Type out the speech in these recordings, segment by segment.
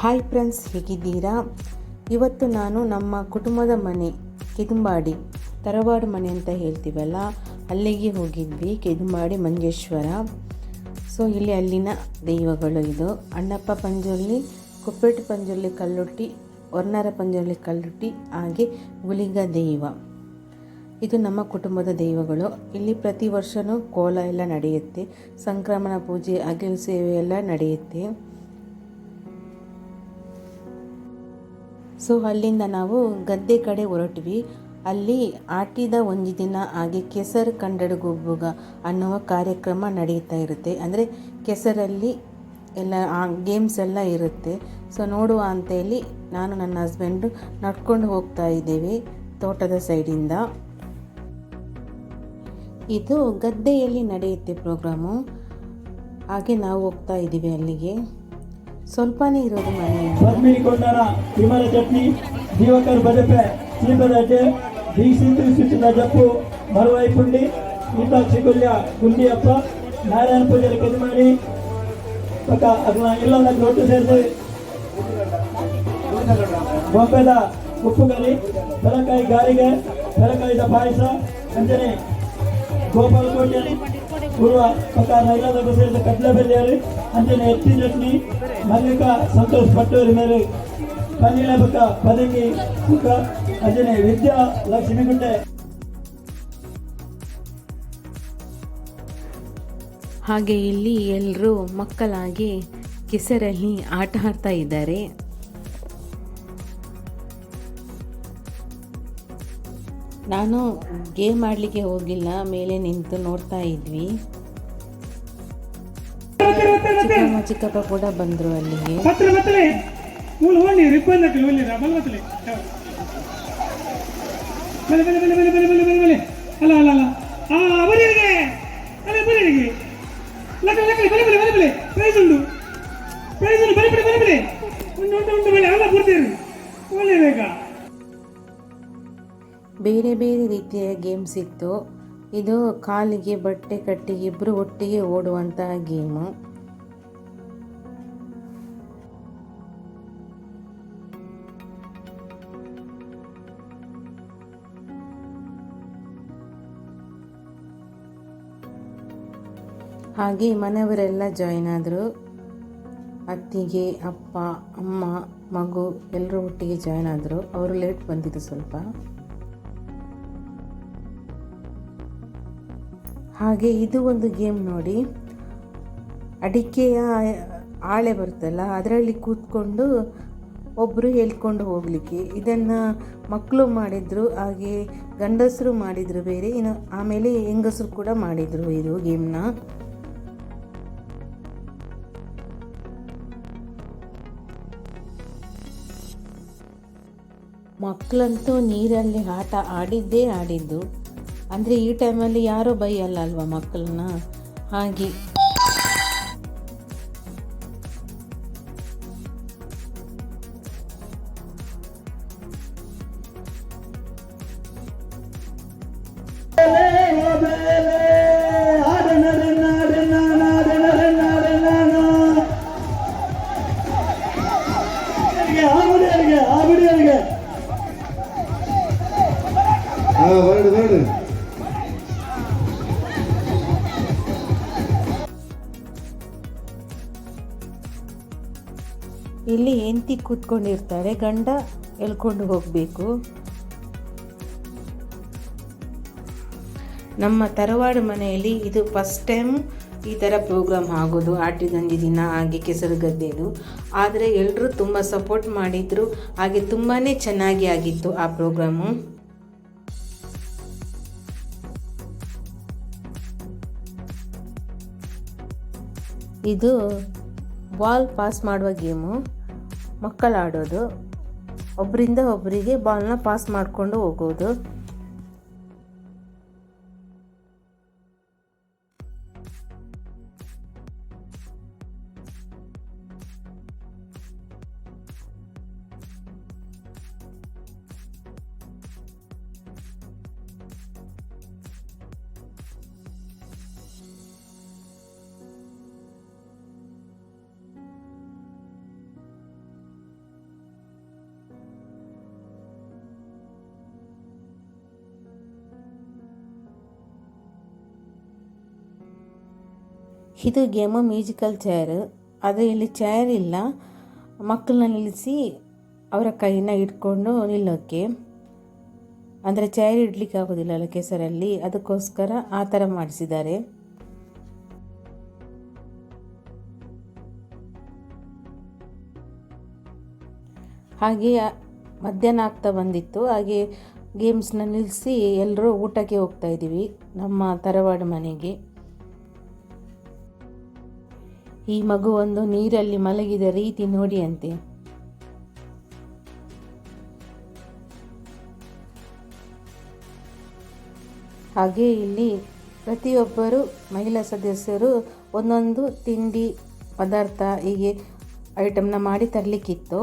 Hi friends ಹೇಗಿದ್ದೀರಾ? ಇವತ್ತು ನಾನು ನಮ್ಮ ಕುಟುಂಬದ ಮನೆ, ಕೆದುಂಬಾಡಿ, ತರವಾಡು ಮನೆ ಅಂತ ಹೇಳ್ತೀವಲ್ಲ, ಅಲ್ಲಿಗೆ ಹೋಗಿದ್ವಿ, ಕೆದುಂಬಾಡಿ ಮಂಜೇಶ್ವರ. ಸೊ ಇಲ್ಲಿ ಅಲ್ಲಿನ ದೈವಗಳು ಇದು. ಅಣ್ಣಪ್ಪ ಪಂಜುರ್ಲಿ, ಕುಪ್ಪೇಟು ಪಂಜುರ್ಲಿ ಕಲ್ಲುಟ್ಟಿ, ಹೊರ್ನಾರ ಪಂಜುರ್ಲಿ ಕಲ್ಲುಟ್ಟಿ, ಹಾಗೆ ಗುಲಿಗ ದೈವ. ಇದು ನಮ್ಮ ಕುಟುಂಬದ ದೈವಗಳು. ಇಲ್ಲಿ ಪ್ರತಿ ವರ್ಷವೂ ಕೋಲ ಎಲ್ಲ ನಡೆಯುತ್ತೆ. ಸಂಕ್ರಮಣ ಪೂಜೆ ಅಗಿಲು ಸೇವೆ ಎಲ್ಲ ನಡೆಯುತ್ತೆ. ಸೊ ಅಲ್ಲಿಂದ ನಾವು ಗದ್ದೆ ಕಡೆ ಹೊರಟ್ವಿ. ಅಲ್ಲಿ ಆಟಿದ ಒಂದು ದಿನ ಹಾಗೆ ಕೆಸರು ಕಂಡಡಗುಬ್ಬುಗ ಅನ್ನುವ ಕಾರ್ಯಕ್ರಮ ನಡೀತಾ ಇರುತ್ತೆ. ಅಂದರೆ ಕೆಸರಲ್ಲಿ ಎಲ್ಲ ಗೇಮ್ಸ್ ಎಲ್ಲ ಇರುತ್ತೆ. ಸೊ ನೋಡುವ ಅಂತ ಹೇಳಿ ನಾನು ನನ್ನ ಹಸ್ಬೆಂಡು ನಡ್ಕೊಂಡು ಹೋಗ್ತಾ ಇದ್ದೇವೆ ತೋಟದ ಸೈಡಿಂದ ಇದು. ಗದ್ದೆಯಲ್ಲಿ ನಡೆಯುತ್ತೆ ಪ್ರೋಗ್ರಾಮು ಹಾಗೆ ನಾವು ಹೋಗ್ತಾ ಇದ್ದೀವಿ ಅಲ್ಲಿಗೆ. ಸ್ವಲ್ಪನೇ ಇರೋದು ಮನೆಯಿಂದ ಪದ್ಮಿನಿ ಕೊಂಡನ ವಿಮಲ ಚಟ್ನಿ, ಜೀವಕರ್ ಬದಪೆ ಚೀಪದಜ್ಜೆ ಅಡ್ಡೆ ಬೀಸಿಂದು ಸುತ್ತಿದ ಜಪ್ಪು, ಮರುವೈ ಪುಂಡಿ ಈತಾಕ್ಷಿ ಗುಲ್ಯ ಗುಂಡಿಯಪ್ಪ ನಾರಾಯಣ ಪೂಜೆ ಕೆದು ಮಾಡಿ. ಪಕ್ಕ ಅದನ್ನ ಎಲ್ಲ ಒಟ್ಟು ಸೇರಿಸಿ. ಬೊಂಬೆದ ಉಪ್ಪುಗರಿ ಬೆಳಕಾಯಿ ಗಾರಿಗೆ ಬೆಳಕಾಯಿದ ಪಾಯಸ, ಅಂಜನೆ ಗೋಪಾಲ ಕೋಟೆ ಪೂರ್ವ ಪ್ರಕಾರ ನೈಲಾದ ಸೇರಿದ ಕಡ್ಲೆ ಬೆಲೆಯಲ್ಲಿ ಅಂಜನೆ ಎತ್ತಿ ಚಟ್ನಿ ಮಲ್ಲಿಕಾ ಸಂತೋಷ್ ಪಟ್ಟೂರಿ ಮೇಲೆ ಪನ್ನೀಲ ಬಕ ಪದಂಗಿ ಸುಖ ಅಂಜನೆ ವಿದ್ಯಾ ಲಕ್ಷ್ಮೀಗುಂಡೆ ಹಾಗೆ ಇಲ್ಲಿ ಎಲ್ಲರೂ ಮಕ್ಕಳಾಗಿ ಕೆಸರಲ್ಲಿ ಆಟ ಆಡ್ತಾ ಇದ್ದಾರೆ. ನಾನು ಗೇಮ್ ಆಡಲಿಕ್ಕೆ ಹೋಗಿಲ್ಲ, ಮೇಲೆ ನಿಂತು ನೋಡ್ತಾ ಇದ್ವಿ. ಚಿಕ್ಕಪ್ಪ ಕೂಡ ಬಂದರು ಅಲ್ಲಿಗೆ. ಅಲ್ಲ ಅಲ್ಲ ಅಲ್ಲ. ಓಣಿ ಬರೀ ಬರೀ ಬರೀ ಬರೀ ಬರೀ ಬಲೆ ಬಲೆ ಬಲೆ ಬಲೆ ಬಲೆ ಬೇರೆ ಬೇರೆ ರೀತಿಯ ಗೇಮ್ಸ್ ಇತ್ತು. ಇದು ಕಾಲಿಗೆ, ಬಟ್ಟೆ ಕಟ್ಟಿ ಇಬ್ಬರು ಒಟ್ಟಿಗೆ ಓಡುವಂತಹ ಗೇಮು ಹಾಗೆ ಮನೆಯವರೆಲ್ಲ ಜಾಯಿನ್ ಆದರು. ಅತ್ತಿಗೆ, ಅಪ್ಪ, ಅಮ್ಮ, ಮಗು ಎಲ್ಲರೂ ಒಟ್ಟಿಗೆ ಜಾಯಿನ್ ಆದರು. ಅವರು ಲೇಟ್ ಬಂದಿದ್ದು ಸ್ವಲ್ಪ. ಹಾಗೆ ಇದು ಒಂದು ಗೇಮ್ ನೋಡಿ. ಅಡಿಕೆಯ ಆಳೆ ಬರುತ್ತಲ್ಲ, ಅದರಲ್ಲಿ ಕೂತ್ಕೊಂಡು ಒಬ್ಬರು ಹೇಳ್ಕೊಂಡು ಹೋಗಲಿಕ್ಕೆ. ಇದನ್ನು ಮಕ್ಕಳು ಮಾಡಿದರು, ಹಾಗೆ ಗಂಡಸರು ಮಾಡಿದರು ಬೇರೆ, ಇನ್ನು ಆಮೇಲೆ ಹೆಂಗಸರು ಕೂಡ ಮಾಡಿದರು ಇದು ಗೇಮ್ನ. ಮಕ್ಕಳಂತೂ ನೀರಲ್ಲಿ ಆಟ ಆಡಿದ್ದೇ ಆಡಿದ್ದು. ಅಂದರೆ ಈ ಟೈಮಲ್ಲಿ ಯಾರೋ ಬೈಯಲ್ಲ ಅಲ್ವಾ ಮಕ್ಕಳನ್ನ? ಹಾಗೆ. ಕೂತ್ಕೊಂಡಿರ್ತಾರೆ. ಗಂಡ ಎಳ್ಕೊಂಡು ಹೋಗಬೇಕು. ನಮ್ಮ ತರವಾಡು ಮನೆಯಲ್ಲಿ ಇದು ಫಸ್ಟ್ ಟೈಮ್ ಈ ಥರ ಪ್ರೋಗ್ರಾಮ್ ಆಗೋದು ಆಟಿದಂಜಿ ದಿನ, ಹಾಗೆ ಕೆಸರು ಗದ್ದೆದು. ಆದರೆ ಎಲ್ಲರೂ ತುಂಬ ಸಪೋರ್ಟ್ ಮಾಡಿದರು. ಹಾಗೆ ತುಂಬಾ ಚೆನ್ನಾಗಿ ಆಗಿತ್ತು ಆ ಪ್ರೋಗ್ರಾಮು ಇದು ಬಾಲ್ ಪಾಸ್ ಮಾಡುವ ಗೇಮು ಮಕ್ಕಳು ಆಡೋದು ಒಬ್ಬರಿಂದ ಒಬ್ಬರಿಗೆ ಬಾಲ್ನ ಪಾಸ್ ಮಾಡಿಕೊಂಡು ಹೋಗೋದು. ಇದು ಗೇಮು ಮ್ಯೂಸಿಕಲ್ ಚೇರ್ ಆದರೆ ಇಲ್ಲಿ ಚೇರ್ ಇಲ್ಲ. ಮಕ್ಕಳನ್ನ ನಿಲ್ಲಿಸಿ ಅವರ ಕೈನ ಇಟ್ಕೊಂಡು ನಿಲ್ಲೋಕ್ಕೆ ಅಂದರೆ ಚೇರ್ ಇಡ್ಲಿಕ್ಕೆ ಆಗೋದಿಲ್ಲಲ್ಲ ಕೆಸರಲ್ಲಿ. ಅದಕ್ಕೋಸ್ಕರ ಆ ಥರ ಮಾಡಿಸಿದ್ದಾರೆ. ಹಾಗೆ ಮಧ್ಯಾಹ್ನ ಆಗ್ತಾ ಬಂದಿತ್ತು. ಹಾಗೆ ಗೇಮ್ಸ್ನ ನಿಲ್ಲಿಸಿ ಎಲ್ಲರೂ ಊಟಕ್ಕೆ ಹೋಗ್ತಾ ಇದ್ದೀವಿ. ನಮ್ಮ ತರವಾಡು ಮನೆಗೆ. ಈ ಮಗುವೊಂದು ನೀರಲ್ಲಿ ಮಲಗಿದ ರೀತಿ ನೋಡಿಯಂತೆ. ಹಾಗೆ ಇಲ್ಲಿ ಪ್ರತಿಯೊಬ್ಬರು ಮಹಿಳಾ ಸದಸ್ಯರು ಒಂದೊಂದು ತಿಂಡಿ ಪದಾರ್ಥ ಹೀಗೆ ಐಟಮ್ನ ಮಾಡಿ ತರಲಿಕ್ಕಿತ್ತು.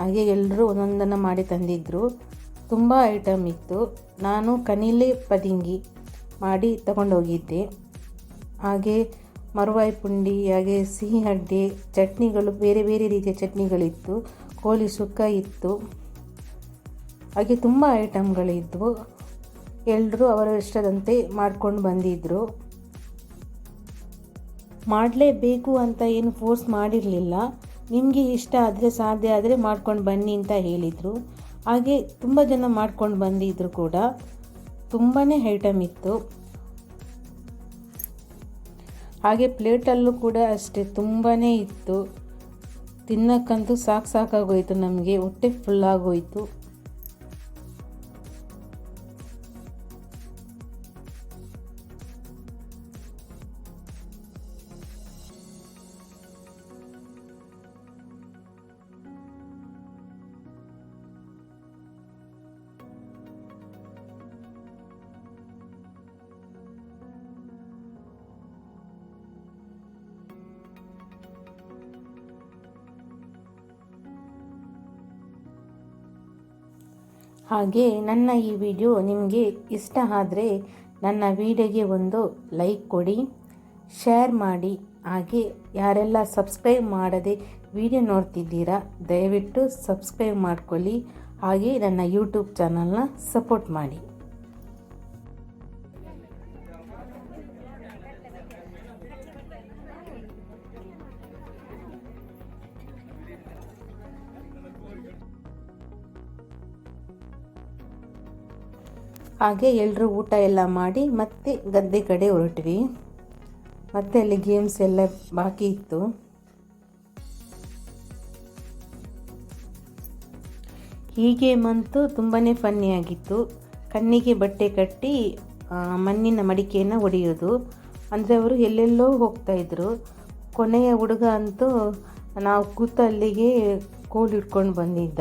ಹಾಗೆ ಎಲ್ಲರೂ ಒಂದೊಂದನ್ನು ಮಾಡಿ ತಂದಿದ್ದರು ತುಂಬ ಐಟಮ್ ಇತ್ತು. ನಾನು ಕನಿಲೆ ಪದಿಂಗಿ ಮಾಡಿ ತಗೊಂಡೋಗಿದ್ದೆ. ಹಾಗೆ ಮರುವಾಯಿ ಪುಂಡಿ ಹಾಗೆ ಸಿಹಿ ಅಡ್ಡೆ ಚಟ್ನಿಗಳು, ಬೇರೆ ಬೇರೆ ರೀತಿಯ ಚಟ್ನಿಗಳಿತ್ತು. ಕೋಳಿ ಸುಕ್ಕ ಇತ್ತು. ಹಾಗೆ ತುಂಬ ಐಟಮ್ಗಳಿದ್ವು ಎಲ್ಲರೂ ಅವರ ಇಷ್ಟದಂತೆ ಮಾಡ್ಕೊಂಡು ಬಂದಿದ್ದರು ಮಾಡಲೇಬೇಕು ಅಂತ ಏನು ಫೋರ್ಸ್ ಮಾಡಿರಲಿಲ್ಲ. ನಿಮಗೆ ಇಷ್ಟ ಆದರೆ ಸಾಧ್ಯ ಆದರೆ ಮಾಡ್ಕೊಂಡು ಬನ್ನಿ ಅಂತ ಹೇಳಿದರು. ಹಾಗೆ ತುಂಬ ಜನ ಮಾಡ್ಕೊಂಡು ಬಂದಿದ್ದರು ಕೂಡ. ತುಂಬಾ ಐಟಮ್ ಇತ್ತು. ಹಾಗೆ ಪ್ಲೇಟಲ್ಲೂ ಕೂಡ ಅಷ್ಟೇ ತುಂಬಾ ಇತ್ತು. ತಿನ್ನಕ್ಕಂತೂ ಸಾಕು ಸಾಕಾಗೋಯಿತು ನಮಗೆ ಹೊಟ್ಟೆ ಫುಲ್ಲಾಗೋಯ್ತು ಹಾಗೆ ನನ್ನ ಈ ವಿಡಿಯೋ ನಿಮಗೆ ಇಷ್ಟ ಆದರೆ ನನ್ನ ವಿಡಿಯೋಗೆ ಒಂದು ಲೈಕ್ ಕೊಡಿ, ಶೇರ್ ಮಾಡಿ. ಹಾಗೆ ಯಾರೆಲ್ಲ ಸಬ್ಸ್ಕ್ರೈಬ್ ಮಾಡದೆ ವಿಡಿಯೋ ನೋಡ್ತಿದ್ದೀರಾ, ದಯವಿಟ್ಟು ಸಬ್ಸ್ಕ್ರೈಬ್ ಮಾಡ್ಕೊಳ್ಳಿ. ಹಾಗೆ ನನ್ನ ಯೂಟ್ಯೂಬ್ ಚಾನಲ್ನ ಸಪೋರ್ಟ್ ಮಾಡಿ. ಹಾಗೆ ಎಲ್ಲರೂ ಊಟ ಎಲ್ಲ ಮಾಡಿ ಮತ್ತೆ ಗದ್ದೆ ಕಡೆ ಹೊರಟ್ವಿ. ಮತ್ತೆ ಅಲ್ಲಿ ಗೇಮ್ಸ್ ಎಲ್ಲ ಬಾಕಿ ಇತ್ತು. ಈ ಗೇಮ್ ಅಂತೂ ತುಂಬಾ ಫನ್ನಿಯಾಗಿತ್ತು ಕಣ್ಣಿಗೆ ಬಟ್ಟೆ ಕಟ್ಟಿ ಮಣ್ಣಿನ ಮಡಿಕೆಯನ್ನು ಹೊಡೆಯೋದು. ಅಂದರೆ ಅವರು ಎಲ್ಲೆಲ್ಲೋ ಹೋಗ್ತಾಯಿದ್ರು ಕೊನೆಯ ಹುಡುಗ ಅಂತೂ ನಾವು ಕೂತ ಅಲ್ಲಿಗೆ ಕೋಲ್ ಇಟ್ಕೊಂಡು ಬಂದಿದ್ದ.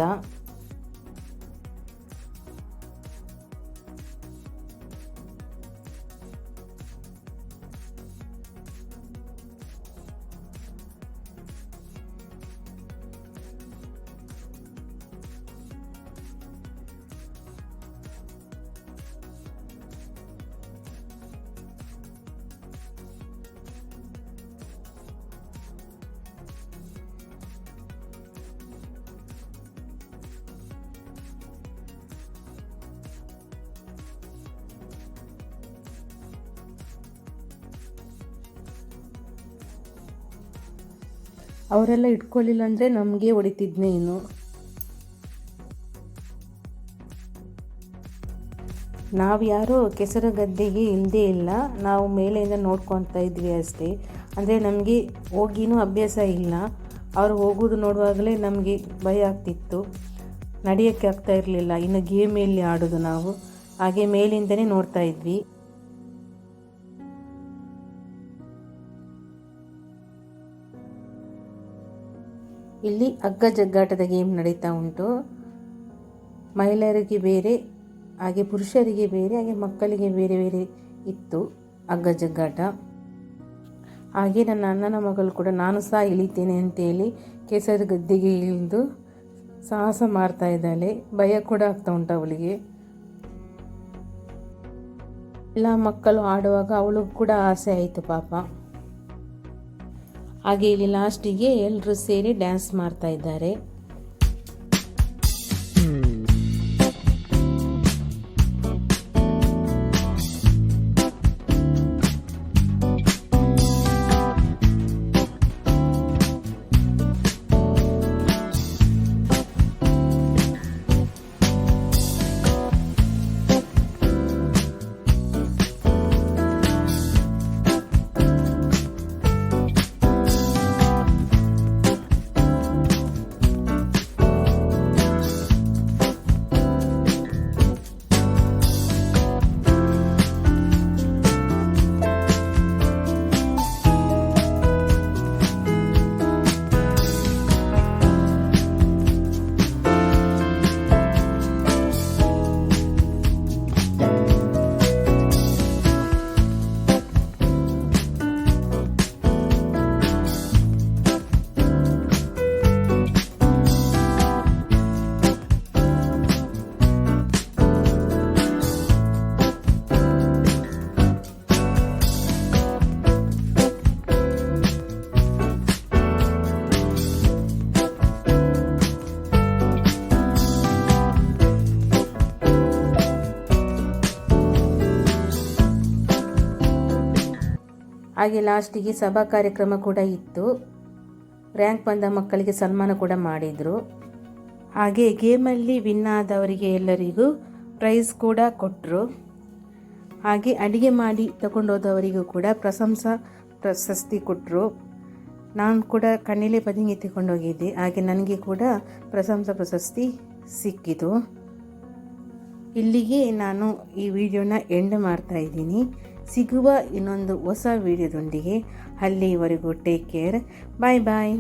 ಅವರೆಲ್ಲ ಇಟ್ಕೊಳ್ಳಿಲ್ಲ ಅಂದರೆ ನಮಗೆ ಹೊಡಿತಿದ್ನೇನು ನಾವು ಯಾರೂ ಕೆಸರ ಗದ್ದೆಗೆ ಇಲ್ಲದೇ ಇಲ್ಲ. ನಾವು ಮೇಲೆಯಿಂದ ನೋಡ್ಕೊತಾ ಇದ್ವಿ ಅಷ್ಟೇ. ಅಂದರೆ ನಮಗೆ ಹೋಗಿನೂ ಅಭ್ಯಾಸ ಇಲ್ಲ. ಅವರು ಹೋಗೋದು ನೋಡುವಾಗಲೇ ನಮಗೆ ಭಯ ಆಗ್ತಿತ್ತು. ನಡೆಯೋಕ್ಕೆ ಆಗ್ತಾ ಇರಲಿಲ್ಲ. ಇನ್ನು ಗೇಮ್ ಎಲ್ಲಿ ಆಡೋದು ನಾವು. ಹಾಗೆ ಮೇಲಿಂದನೇ ನೋಡ್ತಾ ಇದ್ವಿ. ಇಲ್ಲಿ ಹಗ್ಗ ಜಗ್ಗಾಟದ ಗೇಮ್ ನಡೀತಾ ಉಂಟು. ಮಹಿಳೆಯರಿಗೆ ಬೇರೆ, ಹಾಗೆ ಪುರುಷರಿಗೆ ಬೇರೆ, ಹಾಗೆ ಮಕ್ಕಳಿಗೆ ಬೇರೆ ಬೇರೆ ಇತ್ತು ಹಗ್ಗ ಜಗ್ಗಾಟ. ಹಾಗೆ ನನ್ನ ಅಣ್ಣನ ಮಗಳು ಕೂಡ ನಾನು ಸಹ ಇಳಿತೇನೆ ಅಂತೇಳಿ ಕೆಸರು ಗದ್ದೆಗೆ ಇಳಿದು ಸಾಹಸ ಮಾಡ್ತಾ ಇದ್ದಾಳೆ. ಭಯ ಕೂಡ ಆಗ್ತಾ ಉಂಟು ಅವಳಿಗೆ. ಎಲ್ಲ ಮಕ್ಕಳು ಆಡುವಾಗ ಅವಳು ಕೂಡ ಆಸೆ ಆಯಿತು ಪಾಪ. ಹಾಗೆ ಇಲ್ಲಿ ಲಾಸ್ಟಿಗೆ ಎಲ್ಲರೂ ಸೇರಿ ಡ್ಯಾನ್ಸ್ ಮಾಡ್ತಾ ಇದ್ದಾರೆ. ಹಾಗೆ ಲಾಸ್ಟಿಗೆ ಸಭಾ ಕಾರ್ಯಕ್ರಮ ಕೂಡ ಇತ್ತು. ರ್ಯಾಂಕ್ ಬಂದ ಮಕ್ಕಳಿಗೆ ಸನ್ಮಾನ ಕೂಡ ಮಾಡಿದರು. ಹಾಗೆ ಗೇಮಲ್ಲಿ ವಿನ್ ಆದವರಿಗೆ ಎಲ್ಲರಿಗೂ ಪ್ರೈಸ್ ಕೂಡ ಕೊಟ್ಟರು ಹಾಗೆ ಅಡಿಗೆ ಮಾಡಿ ತಗೊಂಡೋದವರಿಗೂ ಕೂಡ ಪ್ರಶಂಸಾ ಪ್ರಶಸ್ತಿ ಕೊಟ್ಟರು ನಾನು ಕೂಡ ಕಣ್ಣಿಲೆ ಪದಿಂಗಿ ತಗೊಂಡೋಗಿದ್ದೆ ಹಾಗೆ ನನಗೆ ಕೂಡ ಪ್ರಶಂಸಾ ಪ್ರಶಸ್ತಿ ಸಿಕ್ಕಿತು. ಇಲ್ಲಿಗೆ ನಾನು ಈ ವಿಡಿಯೋನ ಎಂಡ್ ಮಾಡ್ತಾ ಇದ್ದೀನಿ. ಸಿಗುವ ಇನ್ನೊಂದು ಹೊಸ ವಿಡಿಯೋದೊಂದಿಗೆ ಅಲ್ಲಿವರೆಗೂ ಟೇಕ್ ಕೇರ್ ಬಾಯ್ ಬಾಯ್